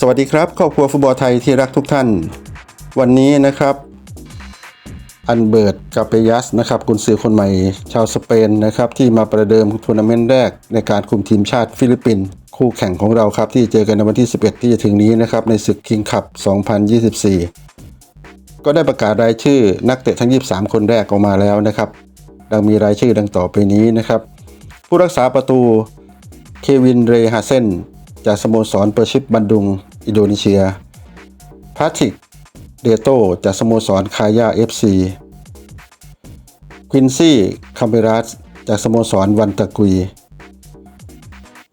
สวัสดีครับครอบครัวฟุตบอลไทยที่รักทุกท่าน วันนี้นะครับ อันเบิร์ตกาเปยัสนะครับกุนซือคนใหม่ชาวสเปนนะครับที่มาประเดิมทัวร์นาเมนต์แรกในการคุมทีมชาติฟิลิปปินส์คู่แข่งของเราครับ ที่เจอกันในวันที่ 11 ที่จะถึงนี้นะครับในศึกคิงคัพ 2024 ก็ได้ประกาศรายชื่อนักเตะทั้ง 23 คนแรกออกมาแล้วนะครับดังมีรายชื่อดังต่อไปนี้นะครับ ผู้รักษาประตูเควินเรฮาเซนจากสโมสรเปอร์ชิปบันดุง อินโดนีเซียพาทิก เดโตจากสโมสรคายาเอฟซีควินซี่คัมเบรัสจากสโมสรวันตะกุย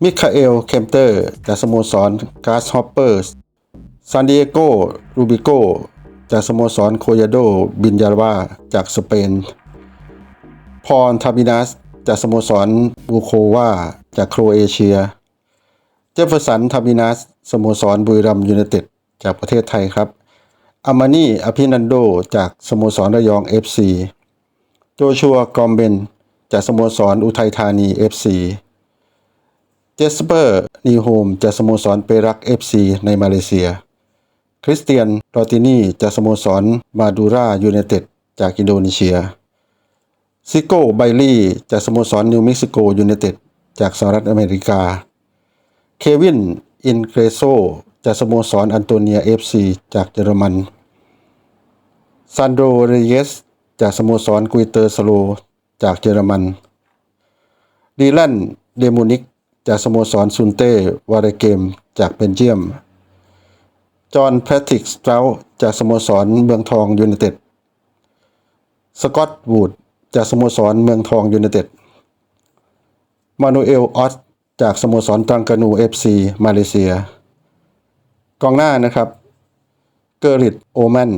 มิคาเอล เคมเตอร์ จากสโมสรกาสฮอปเปอร์สซานดิเอโก รูบิโก จากสโมสรโคยาโด บินยาวาจากสเปน พรทาบินัส จากสโมสรบูโควาจากโครเอเชีย เจฟเฟอร์สัน ทาบินัส สโมสรบุรีรัมย์ยูไนเต็ดจากประเทศไทยครับอามานี่อภินันโดจากสโมสรระยอง FC โจชัวกอมเบนจากสโมสรอุทัยธานี FC เจสเปอร์นีโฮมจากสโมสรเปรัก FC ในมาเลเซีย คริสเตียนโรตินีจากสโมสรมาดูรายูไนเต็ดจากอินโดนีเซีย ซิโก้ไบลี่จากสโมสรนิวเม็กซิโกยูไนเต็ดจากสหรัฐอเมริกา เควิน อินเกรโซจากสโมสรอันโตเนียเอฟซีจากเยอรมันซันโดเรเยส จากสโมสรกุยเตอร์สโล จากเยอรมันดีแลนเดมูนิก จากสโมสรซุนเต้วาเรเกม จากเบนเยียม จอห์นแพทริกสเตราจากสโมสรเมืองทองยูไนเต็ด สกอตวูด จากสโมสรเมืองทองยูไนเต็ด มานูเอลออส จากสโมสรตรังกานูเอฟซีมาเลเซีย กองหน้านะครับ เกอริตโอแมน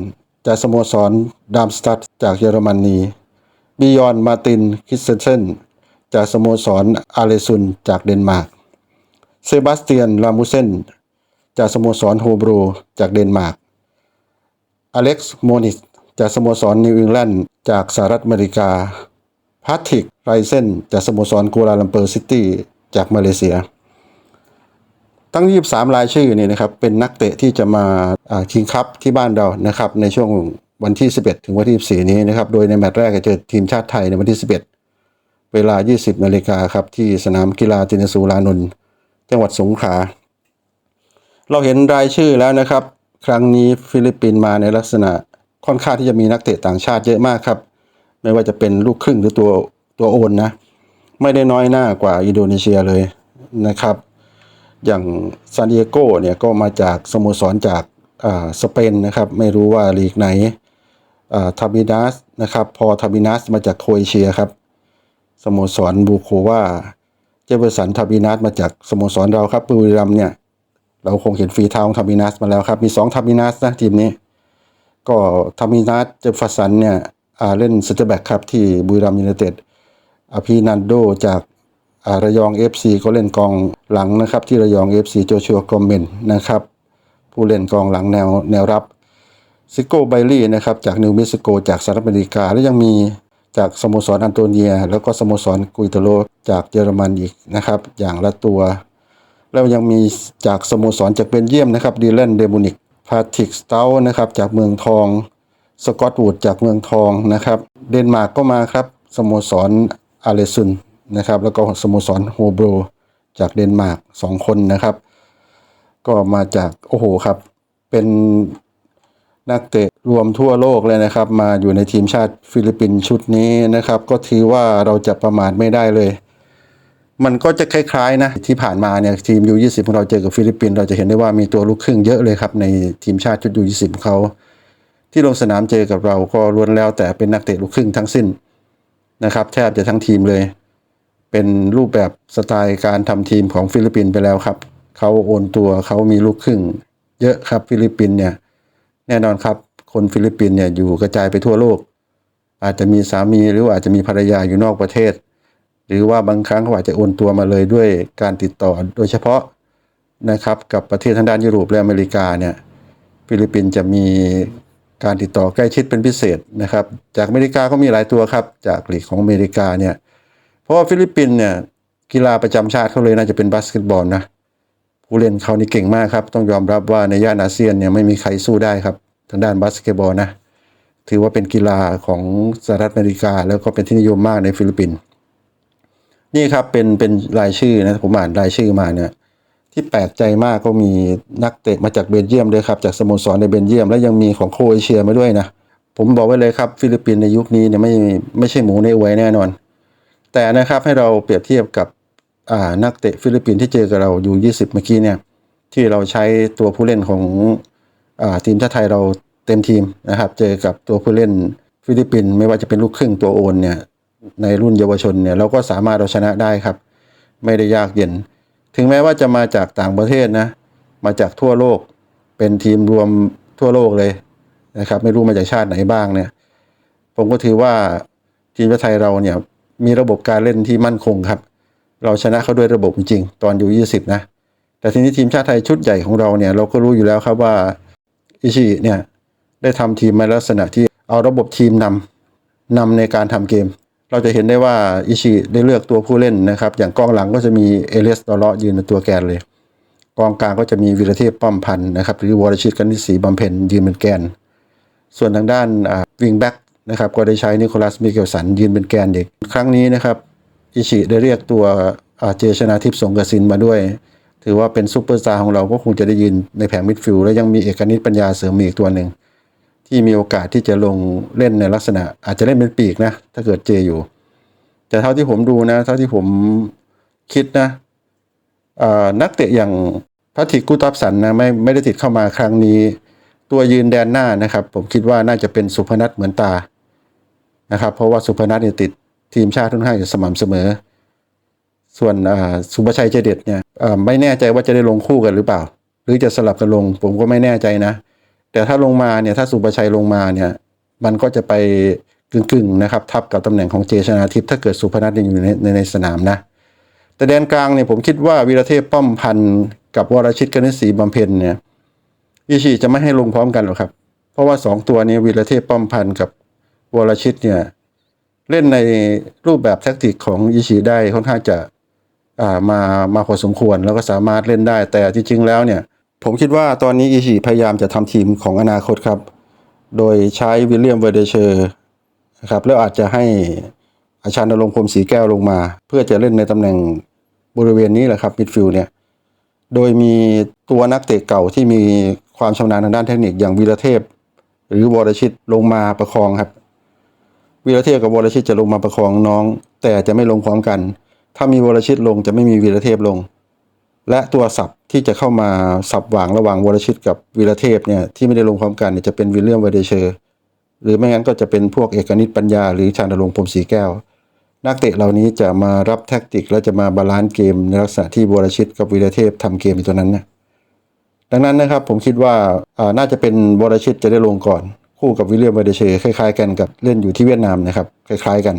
จากสโมสรดามสตัดจากเยอรมนีบิยอนมาตินคิสเซนเซนจากสโมสรอาเลซุนจากเดนมาร์ก เซบาสเตียนลามูเซนจากสโมสรโฮบรูจากเดนมาร์ก อเล็กซ์โมนิสจากสโมสรนิวอิงแลนด์จากสหรัฐอเมริกาพาทริกไรเซนจากสโมสรกัวลาลัมเปอร์ซิตี้ จากมาเลเซีย ทั้ง 23 รายชื่อนี่นะครับเป็นนักเตะที่จะมาคิงคัพที่บ้านเรานะครับในช่วงวันที่ 11 ถึงวันที่ 14 นี้นะครับโดยในแมตช์แรกจะเจอทีมชาติไทยในวันที่ 11 เวลา 20 นาฬิกาครับที่สนามกีฬาจินสูรานนท์จังหวัดสงขลาเราเห็นรายชื่อแล้วนะครับ ครั้งนี้ฟิลิปปินส์มาในลักษณะค่อนข้างที่จะมีนักเตะต่างชาติเยอะมากครับ ไม่ว่าจะเป็นลูกครึ่งหรือตัวตัวโอนนะ ไม่ได้น้อยหน้ากว่าอินโดนีเซียเลยนะครับ อย่างซานดิเอโกเนี่ยก็มาจากสโมสรจากสเปนนะครับ ไม่รู้ว่าลีกไหนทาบินัสนะครับ พอทาบินัสมาจากโครเอเชียครับสโมสรบูโควาเจเบอร์สันทาบินัสมาจากสโมสรเราครับบุรีรัมเนี่ยเราคงเห็นฝีเท้าของทาบินัสมาแล้วครับมี2ทาบินัสนะทีมนี้ ก็ทาบินัสเจฟสันเนี่ยเล่นเซนเตอร์แบ็กครับที่บุรีรัมย์ยูไนเต็ด อภินันโดจากระยอง FC ก็เล่นกองหลังนะครับ ที่ระยอง FC โจชัวกอมเมนนะครับ ผู้เล่นกองหลังแนวแนวรับซิโก้ไบลี่นะครับจากนิวเม็กซิโกจากสหรัฐอเมริกา แล้วยังมีจากสโมสรอันโตเนีย แล้วก็สโมสรกุยโตโลจากเยอรมันอีกนะครับ อย่างละตัว แล้วยังมีจากสโมสรจากเบนเยียมนะครับดีแลนเดมูนิกพาทิกสเตลนะครับจากเมืองทอง สกอตวูดจากเมืองทองนะครับ เดนมาร์กก็มาครับสโมสร อาเลซุนนะครับแล้วก็สโมสรโฮโบรจากเดนมาร์กสองคนนะครับ ก็มาจากโอ้โหครับเป็นนักเตะรวมทั่วโลกเลยนะครับ มาอยู่ในทีมชาติฟิลิปปินส์ชุดนี้นะครับ ก็ถือว่าเราจะประมาทไม่ได้เลย มันก็จะคล้ายๆนะที่ผ่านมาเนี่ยทีมยูยี่สิบของเราเจอกับฟิลิปปินส์เราจะเห็นได้ว่ามีตัวลูกครึ่งเยอะเลยครับในทีมชาติชุดยูยี่สิบเขา ที่ลงสนามเจอกับเราก็ล้วนแล้วแต่เป็นนักเตะลูกครึ่งทั้งสิ้น นะครับ แทบจะทั้งทีมเลย เป็นรูปแบบสไตล์การทำทีมของฟิลิปปินส์ไปแล้วครับ เขาโอนตัวเขามีลูกครึ่ง เยอะครับฟิลิปปินส์เนี่ยแน่นอนครับคนฟิลิปปินส์เนี่ยอยู่กระจายไปทั่วโลก อาจจะมีสามีหรืออาจจะมีภรรยาอยู่นอกประเทศ หรือว่าบางครั้งเขาอาจจะโอนตัวมาเลยด้วยการติดต่อโดยเฉพาะนะครับกับประเทศทางด้านยุโรปและอเมริกาเนี่ยฟิลิปปินส์จะมี การติดต่อใกล้ชิดเป็นพิเศษนะครับ จากอเมริกาก็มีหลายตัวครับ จากลีกของอเมริกาเนี่ย เพราะว่าฟิลิปปินส์เนี่ยกีฬาประจำชาติเขาเลยน่าจะเป็นบาสเกตบอลนะผู้เล่นเขานี่เก่งมากครับ ต้องยอมรับว่าในย่านอาเซียนเนี่ยไม่มีใครสู้ได้ครับ ทางด้านบาสเกตบอลนะถือว่าเป็นกีฬาของสหรัฐอเมริกา แล้วก็เป็นที่นิยมมากในฟิลิปปินส์นี่ครับเป็นเป็นรายชื่อนะผมอ่านรายชื่อมาเนี่ย ที่แปลกใจมากก็มีนักเตะมาจากเบลเยียมด้วยครับจากสโมสรในเบลเยียม และยังมีของโครเอเชียมาด้วยนะ ผมบอกไว้เลยครับฟิลิปปินส์ในยุคนี้เนี่ยไม่ไม่ใช่หมูในอวยแน่นอน แต่นะครับให้เราเปรียบเทียบกับอ่านักเตะฟิลิปปินส์ที่เจอกับเราอยู่ 20 เมื่อกี้เนี่ยที่เราใช้ตัวผู้เล่นของอ่าทีมชาติไทยเราเต็มทีมนะครับ เจอกับตัวผู้เล่นฟิลิปปินส์ไม่ว่าจะเป็นลูกครึ่งตัวโอนเนี่ยในรุ่นเยาวชนเนี่ยเราก็สามารถเอาชนะได้ครับ ไม่ได้ยากเย็น ถึงแม้ว่าจะมาจากต่างประเทศนะ มาจากทั่วโลก เป็นทีมรวมทั่วโลกเลยนะครับ ไม่รู้มาจากชาติไหนบ้างเนี่ย ผมก็ถือว่าทีมชาติไทยเราเนี่ยมีระบบการเล่นที่มั่นคงครับ เราชนะเขาด้วยระบบจริง ตอนอยู่ 20 นะ แต่ทีนี้ทีมชาติไทยชุดใหญ่ของเราเนี่ยเราก็รู้อยู่แล้วครับว่าอิชิเนี่ยได้ทำทีมมาลักษณะที่เอาระบบทีมนำนำในการทำเกม เราจะเห็นได้ว่าอิชิได้เลือกตัวผู้เล่นนะครับ อย่างกองหลังก็จะมีเอเลสตอเลาะยืนเป็นตัวแกนเลย กองกลางก็จะมีวีรเทพป้อมพันธ์นะครับ หรือวรชิตกันนิศรีบำเพ็ญยืนเป็นแกน ส่วนทางด้านวิงแบ็กนะครับก็ได้ใช้นิโคลัสมิเกลสันยืนเป็นแกนเด็ก ครั้งนี้นะครับอิชิได้เรียกตัวเจชนาทิพย์สงกสินมาด้วย ถือว่าเป็นซูเปอร์สตาร์ของเราก็คงจะได้ยืนในแผงมิดฟิลด์และยังมีเอกนิตปัญญาเสริมอีกตัวหนึ่ง ที่มีโอกาสที่จะลงเล่นในลักษณะ อาจจะเล่นเป็นปีกนะ ถ้าเกิดเจอยู่ แต่เท่าที่ผมดูนะ เท่าที่ผมคิดนะนักเตะอย่างพัทิกกุตับสันนะไม่ไม่ได้ติดเข้ามาครั้งนี้ ตัวยืนแดนหน้านะครับ ผมคิดว่าน่าจะเป็นสุพนัทเหมือนตานะครับ เพราะว่าสุพนัทเนี่ยติดทีมชาติทุนข้างจะสม่ำเสมอ ส่วนอ่าสุภชัยเจเด็ดเนี่ยไม่แน่ใจว่าจะได้ลงคู่กันหรือเปล่า หรือจะสลับกันลง ผมก็ไม่แน่ใจนะ แต่ถ้าลงมาเนี่ยถ้าสุประชัยลงมาเนี่ยมันก็จะไปกึ่งๆนะครับทับกับตำแหน่งของเจชนาทิพย์ถ้าเกิดสุพนัทยังอยู่ในในในสนามนะ แต่แดนกลางเนี่ยผมคิดว่าวีรเทพป้อมพันธ์กับวรชิตกนิษฐศรีบำเพ็ญเนี่ยอิชิจะไม่ให้ลงพร้อมกันหรอกครับ เพราะว่าสองตัวนี้วีรเทพป้อมพันธ์กับวรชิตเนี่ยเล่นในรูปแบบแท็กติกของอิชิได้ค่อนข้างจะอ่ามามาพอสมควรแล้วก็สามารถเล่นได้ แต่จริงๆแล้วเนี่ย ผมคิดว่าตอนนี้อิชิพยายามจะทำทีมของอนาคตครับ โดยใช้วิลเลียมเวอร์เดเชอร์นะครับแล้วอาจจะให้อาชานรงค์พรมศรีแก้วลงมา เพื่อจะเล่นในตำแหน่งบริเวณนี้แหละครับมิดฟิลด์เนี่ยโดยมีตัวนักเตะเก่าที่มีความชำนาญทางด้านเทคนิคอย่างวีรเทพ หรือวรชิตลงมาประคองครับวีรเทพกับวรชิตจะลงมาประคองน้อง แต่จะไม่ลงพร้อมกัน ถ้ามีวรชิตลงจะไม่มีวีรเทพลง และตัวสับที่จะเข้ามาสับหว่างระหว่างวรชิตกับวีรเทพเนี่ยที่ไม่ได้ลงพร้อมกันเนี่ยจะเป็นวิลเลียมเวเดเชอร์หรือไม่งั้นก็จะเป็นพวกเอกนิตปัญญา หรือชาญรงพรมศรีแก้ว นักเตะเหล่านี้จะมารับแท็กติก และจะมาบาลานซ์เกมในลักษณะที่วรชิตกับวีรเทพทำเกมอยู่ตัวนั้นนะดังนั้นนะครับผมคิดว่าอ่าน่าจะเป็นวรชิตจะได้ลงก่อน คู่กับวิลเลียมเวเดเชอร์คล้ายๆ กันกับเล่นอยู่ที่เวียดนามนะครับคล้ายๆ กัน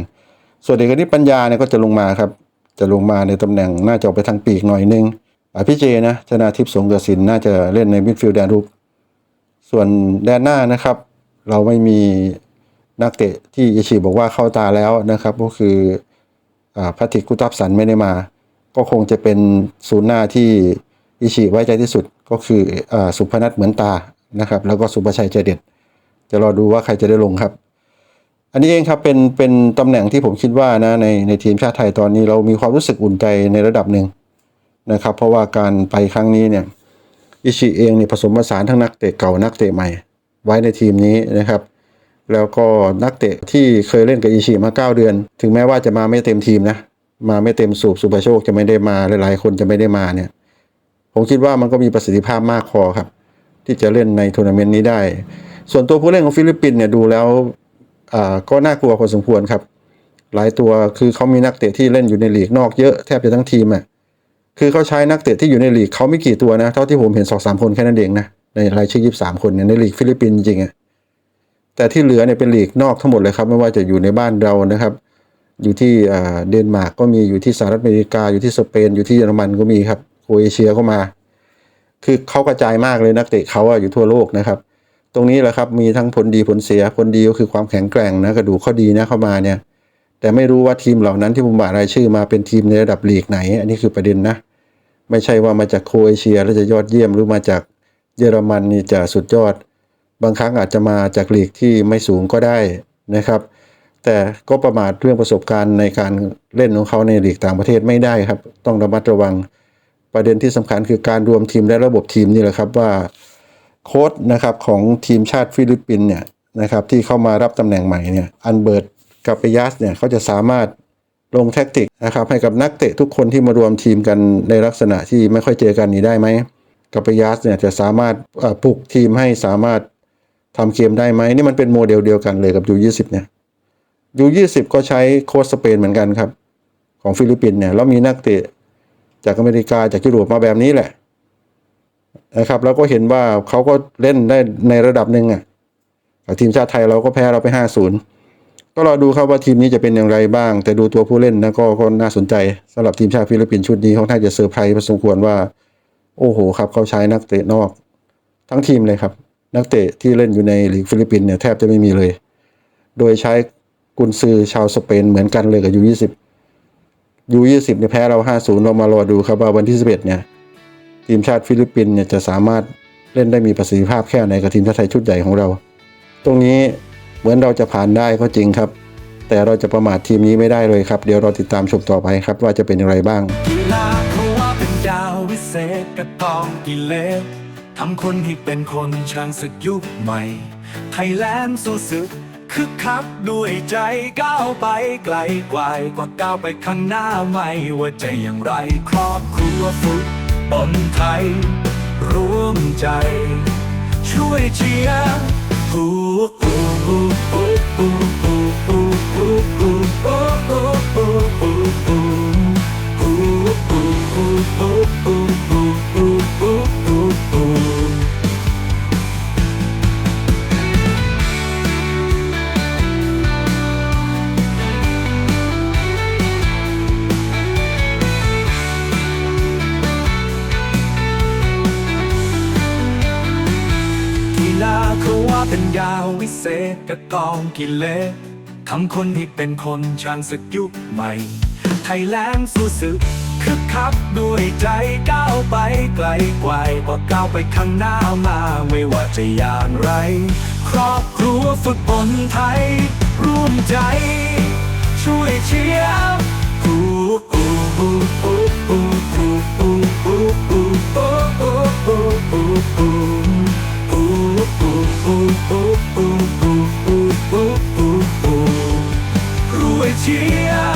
ส่วนเอกนิตปัญญาเนี่ยก็จะลงมาครับจะลงมาในตำแหน่งน่าจะออกไปทางปีกหน่อยนึง พี่เจนะชนาทิพย์สงกระสินน่าจะเล่นในมิดฟิลด์แดนรุก ส่วนแดนหน้านะครับ เราไม่มีนักเตะที่อิชิบอกว่าเข้าตาแล้วนะครับ ก็คืออ่าพัทิกุตับสันไม่ได้มา ก็คงจะเป็นศูนย์หน้าที่อิชิไว้ใจที่สุดก็คืออ่าสุพนัทเหมือนตานะครับ แล้วก็สุประชัยใจเด็ด จะรอดูว่าใครจะได้ลงครับ อันนี้เองครับเป็นเป็นตำแหน่งที่ผมคิดว่านะในในทีมชาติไทยตอนนี้เรามีความรู้สึกอุ่นใจในระดับหนึ่ง นะครับ เพราะว่าการไปครั้งนี้เนี่ยอิชิเองเนี่ยผสมผสานทั้งนักเตะเก่านักเตะใหม่ ไว้ในทีมนี้นะครับ แล้วก็นักเตะที่เคยเล่นกับอิชิมา 9 เดือน ถึงแม้ว่าจะมาไม่เต็มทีมนะมาไม่เต็มสูบสุภาโชคจะไม่ได้มาหลายๆ คนจะไม่ได้มาเนี่ยผมคิดว่ามันก็มีประสิทธิภาพมากพอครับ ที่จะเล่นในทัวร์นาเมนต์นี้ได้ ส่วนตัวผู้เล่นของฟิลิปปินส์เนี่ยดูแล้วอ่าก็น่ากลัวพอสมควรครับ หลายตัวคือเขามีนักเตะที่เล่นอยู่ในลีกนอกเยอะแทบจะทั้งทีมอะ คือเขาใช้นักเตะที่อยู่ในลีกเขาไม่กี่ตัวนะ เท่าที่ผมเห็นสองสามคนแค่นั้นเองนะ ในรายชื่อยี่สามคนเนี่ยในลีกฟิลิปปินส์จริงอะแต่ที่เหลือเนี่ยเป็นลีกนอกทั้งหมดเลยครับ ไม่ว่าจะอยู่ในบ้านเรานะครับ อยู่ที่เดนมาร์กก็มีอยู่ที่สหรัฐอเมริกาอยู่ที่สเปนอยู่ที่เยอรมันก็มีครับโครเอเชียก็มา คือเขากระจายมากเลยนักเตะเขาอะอยู่ทั่วโลกนะครับ ตรงนี้แหละครับมีทั้งผลดีผลเสียผลดีก็คือความแข็งแกร่งนะกระดูกเขาดีนะเข้ามาเนี่ย แต่ไม่รู้ว่าทีมเหล่านั้นที่ผมบอกรายชื่อมาเป็นทีมในระดับลีกไหน อันนี้คือประเด็นนะ ไม่ใช่ว่ามาจากโครเอเชียแล้วจะยอดเยี่ยมหรือมาจากเยอรมันนี่จะสุดยอด บางครั้งอาจจะมาจากลีกที่ไม่สูงก็ได้นะครับ แต่ก็ประมาทเรื่องประสบการณ์ในการเล่นของเขาในลีกต่างประเทศไม่ได้ครับ ต้องระมัดระวังประเด็นที่สำคัญคือการรวมทีมและระบบทีมนี่แหละครับว่าโค้ชนะครับของทีมชาติฟิลิปปินเนี่ยนะครับที่เข้ามารับตำแหน่งใหม่เนี่ยอันเบิร์ตกับเปยัสเนี่ยเขาจะสามารถ ลงแท็กติกนะครับให้กับนักเตะทุกคนที่มารวมทีมกันในลักษณะที่ไม่ค่อยเจอกันนี้ได้ไหมกับปยัสเนี่ยจะสามารถปลุกทีมให้สามารถทำเกมได้ไหมนี่มันเป็นโมเดลเดียวกันเลยกับยูยี่สิบเนี่ยยูยี่สิบก็ใช้โค้ชสเปนเหมือนกันครับ ของฟิลิปปินส์เนี่ยแล้วมีนักเตะจากอเมริกาจากยุโรปมาแบบนี้แหละนะครับแล้วก็เห็นว่าเขาก็เล่นได้ในระดับหนึ่งอะทีมชาติไทยเราก็แพ้เราไปห้าศูนย์ ก็รอดูครับว่าทีมนี้จะเป็นอย่างไรบ้าง แต่ดูตัวผู้เล่นนะก็ก็น่าสนใจสำหรับทีมชาติฟิลิปปินส์ชุดนี้เขาน่าจะเซอร์ไพรส์พอสมควรว่า โอ้โหครับเขาใช้นักเตะนอก ทั้งทีมเลยครับ นักเตะที่เล่นอยู่ในลีกฟิลิปปินส์เนี่ยแทบจะไม่มีเลย โดยใช้กุนซือชาวสเปนเหมือนกันเลยกับยูยี่สิบยูยี่สิบเนี่ยแพ้เราห้าศูนย์เรามารอดูครับว่าวันที่สิบเอ็ดเนี่ยทีมชาติฟิลิปปินส์เนี่ยจะสามารถเล่นได้มีประสิทธิภาพแค่ไหนกับทีมชาติไทยชุดใหญ่ของเรา ตรงนี้ เหมือนเราจะผ่านได้ก็จริงครับ แต่เราจะประมาททีมนี้ไม่ได้เลยครับ เดี๋ยวเราติดตามชมต่อไปครับว่าจะเป็นอย่างไรบ้างกีฬาเขาว่าเป็นดาววิเศษกระตองกิเลสทำคนให้เป็นคนช่างศึกยุคใหม่ ไทยแลนด์สู้ศึกคึกคักด้วยใจก้าวไปไกลกว่ากว่าก้าวไปข้างหน้าไม่ว่าจะอย่างไรครอบครัวฟุตบอลไทย ร่วมใจ ช่วยเชียร์ฮู้ oh, oh, oh. วิเศษกระกองกิเลสทำคนให้เป็นคนชาญศึกยุคใหม่ ไทยแลนด์สู้ศึกคึกคักด้วยใจก้าวไปไกลกว่ากว่าก้าวไปข้างหน้ามาไม่ว่าจะอย่างไร ครอบครัวฟุตบอลไทย ร่วมใจ ช่วยเชียร์ฮู้ฮู้ฮู้ฮู้ Руетія